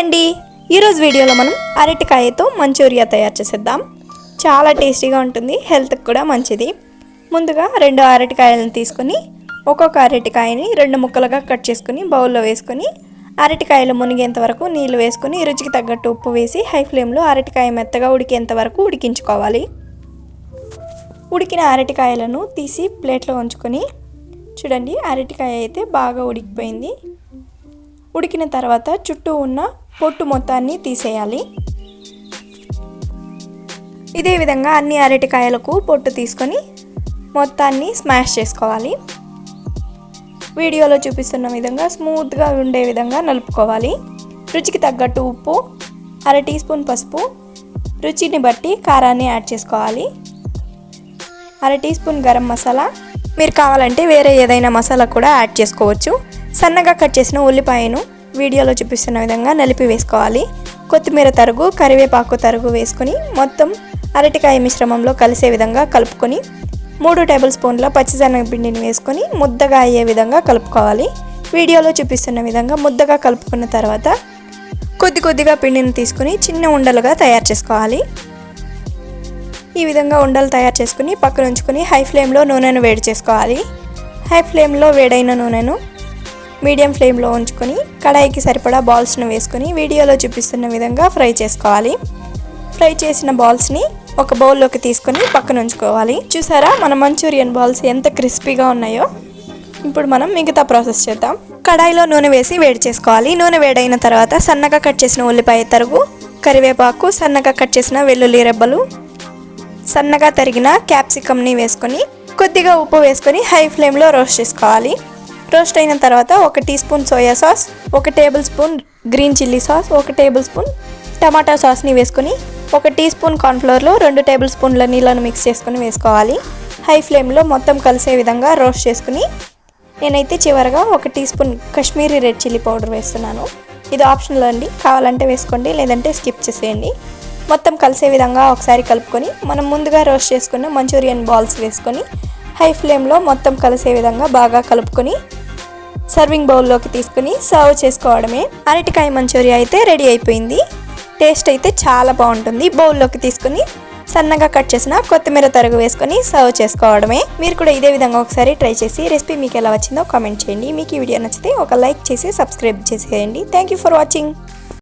అండి. ఈరోజు వీడియోలో మనం అరటికాయతో మంచూరియా తయారు చేసేద్దాం. చాలా టేస్టీగా ఉంటుంది హెల్త్కి కూడా మంచిది. ముందుగా రెండు అరటికాయలను తీసుకొని ఒక్కొక్క అరటికాయని రెండు ముక్కలుగా కట్ చేసుకుని బౌల్లో వేసుకొని అరటికాయలు మునిగేంత వరకు నీళ్ళు వేసుకుని రుచికి తగ్గట్టు ఉప్పు వేసి హై ఫ్లేమ్లో అరటికాయ మెత్తగా ఉడికేంత వరకు ఉడికించుకోవాలి. ఉడికిన అరటికాయలను తీసి ప్లేట్లో ఉంచుకొని చూడండి అరటికాయ అయితే బాగా ఉడికిపోయింది. ఉడికిన తర్వాత చుట్టూ ఉన్న పొట్టు మొత్తాన్ని తీసేయాలి. ఇదే విధంగా అన్ని అరటికాయలకు పొట్టు తీసుకొని మొత్తాన్ని స్మాష్ చేసుకోవాలి. వీడియోలో చూపిస్తున్న విధంగా స్మూత్గా ఉండే విధంగా నలుపుకోవాలి. రుచికి తగ్గట్టు ఉప్పు అర టీ స్పూన్ పసుపు రుచిని బట్టి కారాన్ని యాడ్ చేసుకోవాలి. అర టీ స్పూన్ గరం మసాలా. మీరు కావాలంటే వేరే ఏదైనా మసాలా కూడా యాడ్ చేసుకోవచ్చు. సన్నగా కట్ చేసిన ఉల్లిపాయను వీడియోలో చూపిస్తున్న విధంగా నలిపి వేసుకోవాలి. కొత్తిమీర తరుగు కరివేపాకు తరుగు వేసుకొని మొత్తం అరటికాయ మిశ్రమంలో కలిసే విధంగా కలుపుకొని మూడు టేబుల్ స్పూన్ల పచ్చిశనగపిండిని వేసుకొని ముద్దగా అయ్యే విధంగా కలుపుకోవాలి. వీడియోలో చూపిస్తున్న విధంగా ముద్దగా కలుపుకున్న తర్వాత కొద్ది కొద్దిగా పిండిని తీసుకుని చిన్న ఉండలుగా తయారు చేసుకోవాలి. ఈ విధంగా ఉండలు తయారు చేసుకుని పక్కన ఉంచుకొని హై ఫ్లేమ్లో నూనెను వేడి చేసుకోవాలి. హై ఫ్లేమ్లో వేడైన నూనెను మీడియం ఫ్లేమ్లో ఉంచుకొని కడాయికి సరిపడా బాల్స్ను వేసుకొని వీడియోలో చూపిస్తున్న విధంగా ఫ్రై చేసుకోవాలి. ఫ్రై చేసిన బాల్స్ని ఒక బౌల్లోకి తీసుకొని పక్కన ఉంచుకోవాలి. చూసారా మన మంచూరియన్ బాల్స్ ఎంత క్రిస్పీగా ఉన్నాయో? ఇప్పుడు మనం మిగతా ప్రాసెస్ చేద్దాం. కడాయిలో నూనె వేసి వేడి చేసుకోవాలి. నూనె వేడైన తర్వాత సన్నగా కట్ చేసిన ఉల్లిపాయ తరుగు కరివేపాకు సన్నగా కట్ చేసిన వెల్లుల్లి రెబ్బలు సన్నగా తరిగిన క్యాప్సికమ్ని వేసుకొని కొద్దిగా ఉప్పు వేసుకొని హై ఫ్లేమ్లో రోస్ట్ చేసుకోవాలి. రోస్ట్ అయిన తర్వాత ఒక టీ స్పూన్ సోయా సాస్ ఒక tablespoon green chilli sauce ఒక టేబుల్ స్పూన్ టమాటా సాస్ని వేసుకొని ఒక టీ స్పూన్ కార్న్ఫ్లవర్లో రెండు టేబుల్ స్పూన్ల నీళ్ళను మిక్స్ చేసుకొని వేసుకోవాలి. హై ఫ్లేమ్లో మొత్తం కలిసే విధంగా రోస్ట్ చేసుకుని నేనైతే చివరగా ఒక teaspoon Kashmiri red chilli powder వేస్తున్నాను. ఇది ఆప్షనల్ అండి. కావాలంటే వేసుకోండి లేదంటే స్కిప్ చేసేయండి. మొత్తం కలిసే విధంగా ఒకసారి కలుపుకొని మనం ముందుగా రోస్ట్ చేసుకున్న మంచూరియన్ బాల్స్ వేసుకొని హై ఫ్లేమ్లో మొత్తం కలిసే విధంగా బాగా కలుపుకొని సర్వింగ్ బౌల్లోకి తీసుకుని సర్వ్ చేసుకోవడమే. అరటికాయ మంచూరియా అయితే రెడీ అయిపోయింది. టేస్ట్ అయితే చాలా బాగుంటుంది. బౌల్లోకి తీసుకుని సన్నగా కట్ చేసిన కొత్తిమీర తరుగు వేసుకొని సర్వ్ చేసుకోవడమే. మీరు కూడా ఇదే విధంగా ఒకసారి ట్రై చేసి రెసిపీ మీకు ఎలా వచ్చిందో కామెంట్ చేయండి. మీకు ఈ వీడియో నచ్చితే ఒక లైక్ చేసి సబ్స్క్రైబ్ చేసేయండి. Thank you for watching